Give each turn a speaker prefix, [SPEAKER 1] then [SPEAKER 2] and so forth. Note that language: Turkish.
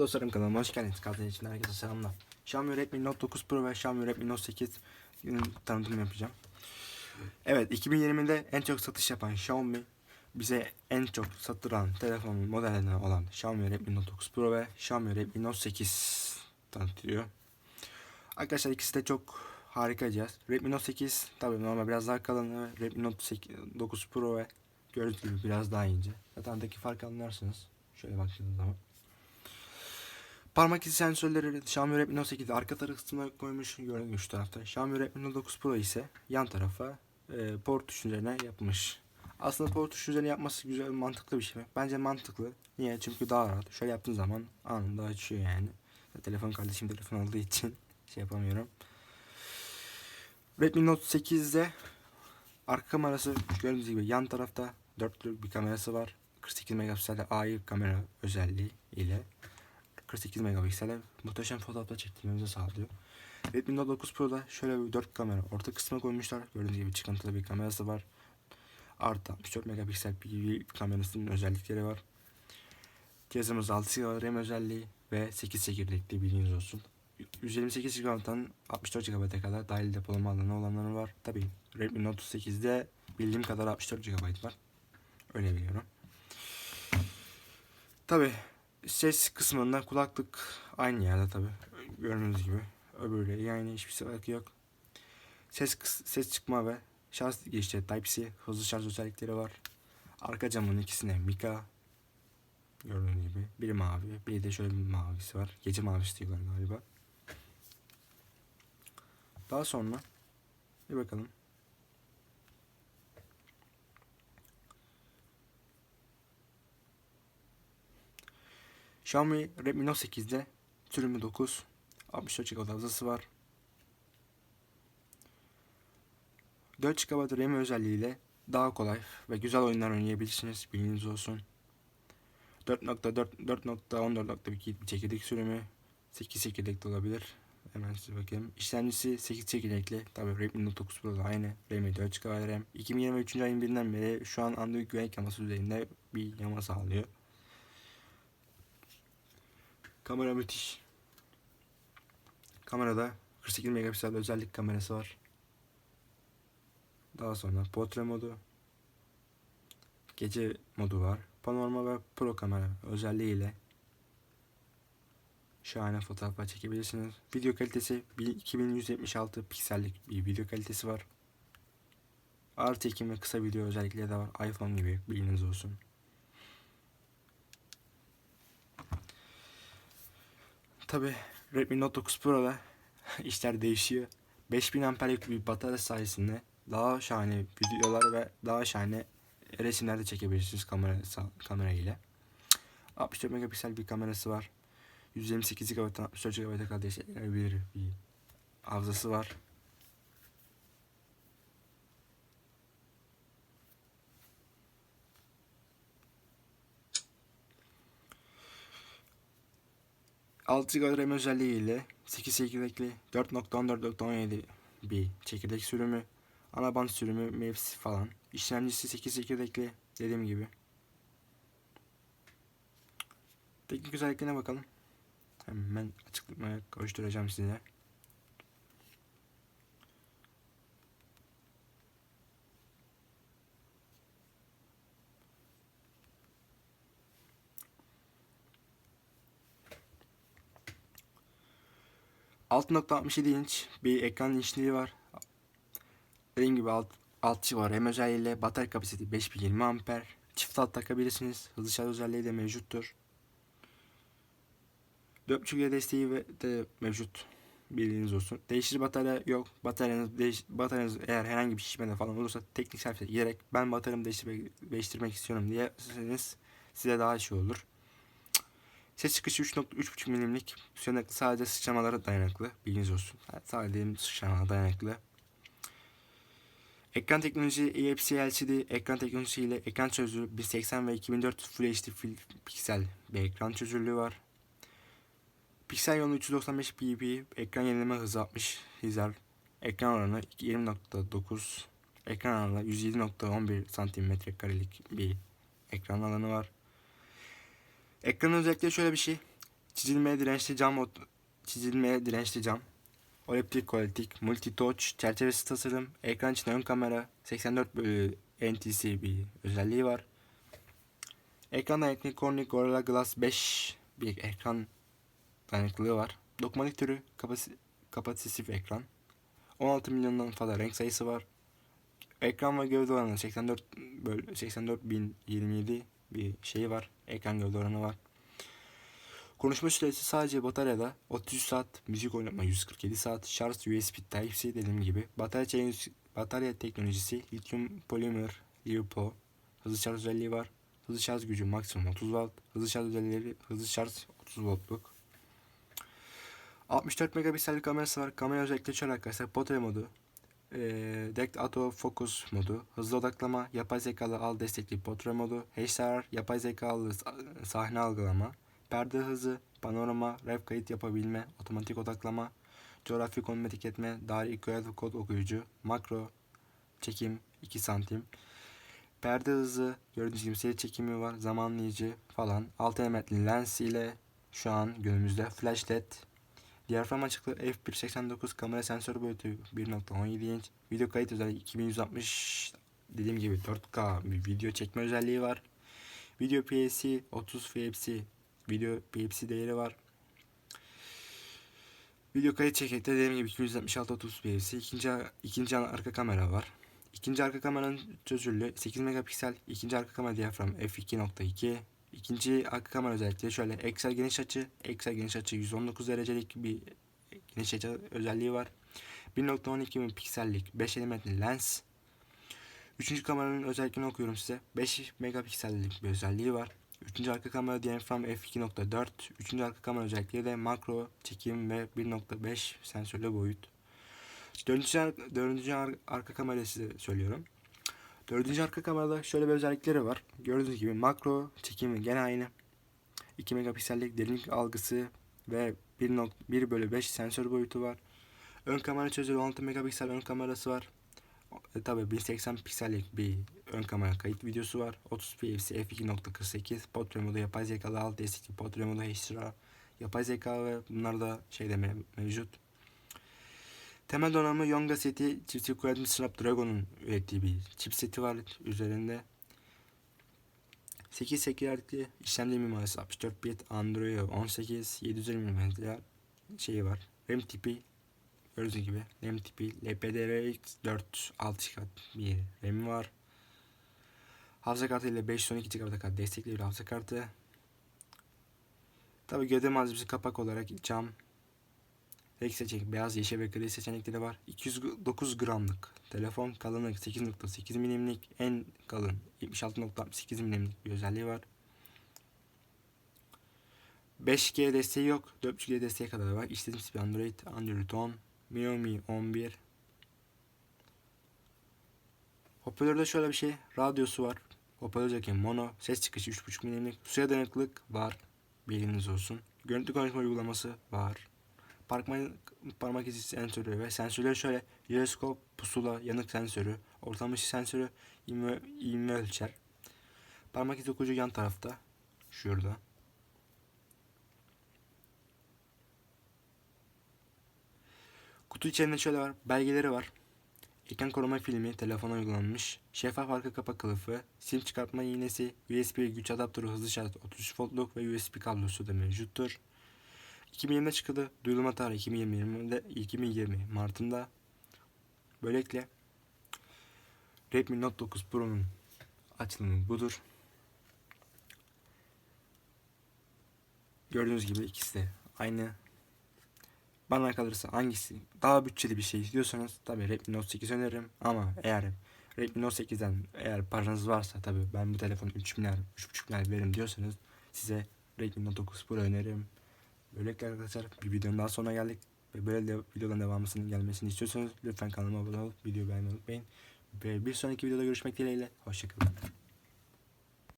[SPEAKER 1] Dostlarım kanalıma hoş geldiniz. Kaldığınız için herkese selamlar. Xiaomi Redmi Note 9 Pro ve Xiaomi Redmi Note 8 tanıtım yapacağım. Evet 2020'de en çok satış yapan Xiaomi bize en çok satılan telefon modellerine olan Xiaomi Redmi Note 9 Pro ve Xiaomi Redmi Note 8 tanıtıyor. Arkadaşlar ikisi de çok harika cihaz. Redmi Note 8 tabii normal biraz daha kalın ve Redmi Note 8, 9 Pro ve gördüğünüz gibi biraz daha ince. Zaten farkı anlarsınız. Şöyle baktığınız zaman. Parmak izi sensörleri Xiaomi Redmi Note 8'de arka taraf kısmına koymuş görünmüş tarafta. Xiaomi Redmi Note 9 Pro ise yan tarafa e, port tuşu üzerine yapmış. Aslında port tuşu üzerine yapması güzel mantıklı bir şey. Bence mantıklı. Niye? Çünkü daha rahat. Şöyle yaptığın zaman anında açıyor yani. Telefon kardeşim telefon aldığı için şey yapamıyorum. Redmi Note 8'de arka kamerası gördüğünüz gibi yan tarafta dörtlü bir kamerası var. 48 megapiksel AI kamera özelliği ile 48 megapiksel muhteşem fotoğraflar çektirmemizi sağlıyor. Redmi Note 9 Pro'da şöyle bir 4 kamera orta kısma koymuşlar. Gördüğünüz gibi çıkıntılı bir kamerası var. Artı 64 megapiksel bir kamerasının özellikleri var. Cihazımız 6 GB RAM özelliği ve 8 çekirdekli bilginiz olsun. 128 GB'dan 64 GB'a kadar dahil depolama alanı olanları var. Tabi Redmi Note 8'de bildiğim kadar 64 GB var. Öyle biliyorum. Tabi ses kısmında kulaklık aynı yerde tabi. Gördüğünüz gibi. Öbürleri yani hiçbir farkı yok. Ses ses çıkma ve şarj girişleri Type-C hızlı şarj özellikleri var. Arka camın ikisine Mika gördüğünüz gibi. Biri mavi, biri de şöyle bir mavisi var. Gece mavisi diyorlar galiba. Daha sonra bir bakalım. Xiaomi Redmi Note 8'de sürümü 9, 64 GB hafızası var. 4 GB RAM özelliğiyle daha kolay ve güzel oyunlar oynayabilirsiniz. Bilginiz olsun. 4.4 4.14.2 bir çekirdek sürümü 8 çekirdek de olabilir. Hemen size bakayım. İşlemcisi 8 çekirdekli. Tabi Redmi Note 9 Pro'da aynı. RAM'i 4 GB RAM. 2023 ayın birinden beri şu an Android güvenlik yaması üzerinde bir yama sağlıyor. Kamera müthiş. Kamerada 48 megapiksel özellik kamerası var. Daha sonra portre modu. Gece modu var. Panorama ve pro kamera özelliğiyle şahane fotoğraflar çekebilirsiniz. Video kalitesi 2176 piksellik bir video kalitesi var. Ağır çekim ve kısa video özellikleri de var. iPhone gibi bilginiz olsun. Tabi Redmi Note 9 Pro'da işler değişiyor. 5000 amperlik bir batarya sayesinde daha şahane videolar ve daha şahane resimler de çekebilirsiniz kamera kamera ile. 64 megapiksel bir kamerası var. 128 GB'dan 64 GB'a kadar yaşayabilir bir hafızası var. Altı GB RAM özelliğiyle 8 çekirdekli 4.14.17 bir çekirdek sürümü ana band sürümü mevsi falan. İşlemcisi 8 çekirdekli dediğim gibi. Teknik özelliklerine bakalım. Hemen açıklamaya kavuşturacağım size ...6.67 inç bir ekran genişliği var. Dediğim gibi alt, alt var. Hem özelliğiyle batarya kapasitesi 5020 amper. Çift alt takabilirsiniz. Hızlı şarj özelliği de mevcuttur. 4.5G desteği de mevcut. Bildiğiniz olsun. Değiştirici batarya yok. Bataryanız, değiş, bataryanız eğer herhangi bir şişmede falan olursa teknik servise giderek ben bataryamı değiştirmek, değiştirmek istiyorum diyerseniz size daha şey olur. Ses çıkışı 3.3.5 milimlik. Dayanıklı sadece sıçramalara dayanıklı. Bilginiz olsun. Yani sadece sıçramalara dayanıklı. Ekran teknolojisi EFC LCD ekran teknolojisiyle ekran çözünürlüğü 1080 ve 2004 Full HD piksel bir ekran çözünürlüğü var. Piksel yoğunluğu 395 ppi, ekran yenileme hızı 60 Hz, ekran oranı 20.9, ekran alanı 107.11 santimetre karelik bir ekran alanı var. Ekran özellikleri şöyle bir şey. Çizilmeye dirençli cam çizilmeye dirençli cam. Oliptik kolitik, multi touch, çerçevesi tasarım, ekran için ön kamera, 84 bölü NTC bir özelliği var. Ekranda Ethnic Corning Gorilla Glass 5 bir ekran dayanıklılığı var. Dokunmatik türü kapasi- kapasitif ekran. 16 milyondan fazla renk sayısı var. Ekran ve gövde oranı 84 böl 84027 bir şey var. Ekran gövde oranı var. Konuşma süresi sadece bataryada 33 saat, müzik oynatma 147 saat, şarj USB Type-C dediğim gibi. Batarya, batarya teknolojisi lityum polimer LiPo, hızlı şarj özelliği var. Hızlı şarj gücü maksimum 30 watt, hızlı şarj özellikleri hızlı şarj 30 voltluk. 64 megapiksellik kamerası var. Kamera özellikleri şöyle arkadaşlar. Portre modu, e, Direct Auto Focus modu, hızlı odaklama, yapay zekalı al destekli portre modu, HDR, yapay zekalı sa- sahne algılama, perde hızı, panorama, ref kayıt yapabilme, otomatik odaklama, coğrafi konum etiketme, dahil QR kod okuyucu, makro, çekim 2 santim, perde hızı, gördüğünüz gibi çekimi var, zamanlayıcı falan, 6 elementli lens ile şu an günümüzde flash led, Diyafram açıklığı f1.89 kamera sensör boyutu 1.17 inç. Video kayıt özelliği 2160 dediğim gibi 4K bir video çekme özelliği var. Video PSC 30 fps video PPC değeri var. Video kayıt çekekte dediğim gibi 266 30 fps. İkinci ikinci arka kamera var. İkinci arka kameranın çözünürlüğü 8 megapiksel. İkinci arka kamera diyafram f2.2. İkinci arka kamera özellikleri şöyle eksel geniş açı, eksel geniş açı 119 derecelik bir geniş açı özelliği var. 1.12 piksellik 5 elementli lens. Üçüncü kameranın özelliklerini okuyorum size. 5 megapiksellik bir özelliği var. Üçüncü arka kamera diyafram f2.4. Üçüncü arka kamera özellikleri de makro çekim ve 1.5 sensörlü boyut. Dördüncü, dördüncü ar- arka kamerayı size söylüyorum. Dördüncü arka kamerada şöyle bir özellikleri var. Gördüğünüz gibi makro çekimi gene aynı. 2 megapiksellik derinlik algısı ve 1.1 bölü 5 sensör boyutu var. Ön kamera çözünürlüğü 16 megapiksel ön kamerası var. E, tabi 1080 piksellik bir ön kamera kayıt videosu var. 30 fps f2.48 portre modu yapay zekalı alt destekli portre modu HDR yapay zeka ve bunlar da şeyde me- mevcut. Temel donanımı Yonga seti çiftçi Quantum Snapdragon'un ürettiği bir chipseti var üzerinde. 8 sekilerlikli işlemci mimarisi 64 bit Android 18 720 mm şeyi var. RAM tipi gördüğünüz gibi RAM tipi LPDRX 4 6 kat bir RAM var. Hafıza kartı ile 512 GB kadar destekli bir hafıza kartı. Tabi gövde malzemesi kapak olarak cam, Renk seçenek beyaz, yeşil ve gri seçenekleri var. 209 gramlık telefon kalınlık 8.8 milimlik en kalın 76.68 milimlik bir özelliği var. 5G desteği yok. 4G desteği kadar var. İstediğiniz bir Android, Android 10, Xiaomi 11. Hoparlörde şöyle bir şey. Radyosu var. Hoparlördeki mono. Ses çıkışı 3.5 milimlik. Suya dayanıklılık var. Bilginiz olsun. Görüntü konuşma uygulaması var parmak, izi sensörü ve sensörleri şöyle jiroskop, pusula, yanık sensörü, ortam ışı sensörü, ivme, ivme ölçer. Parmak izi okuyucu yan tarafta. Şurada. Kutu içerisinde şöyle var. Belgeleri var. Ekran koruma filmi telefona uygulanmış. Şeffaf arka kapak kılıfı, sim çıkartma iğnesi, USB güç adaptörü hızlı şarj 33 voltluk ve USB kablosu da mevcuttur. 2020'de çıktı. Duyulma tarihi 2020'de 2020 Mart'ında. Böylelikle Redmi Note 9 Pro'nun açılımı budur. Gördüğünüz gibi ikisi de aynı. Bana kalırsa hangisi daha bütçeli bir şey istiyorsanız tabi Redmi Note 8 öneririm ama eğer Redmi Note 8'den eğer paranız varsa tabi ben bu telefonu 3 milyar 3,5 milyar veririm diyorsanız size Redmi Note 9 Pro öneririm. Böylelikle arkadaşlar bir videonun daha sonuna geldik. Ve böyle de videoların devamısının gelmesini istiyorsanız lütfen kanalıma abone olup videoyu beğenmeyi unutmayın. Ve bir sonraki videoda görüşmek dileğiyle. Hoşçakalın.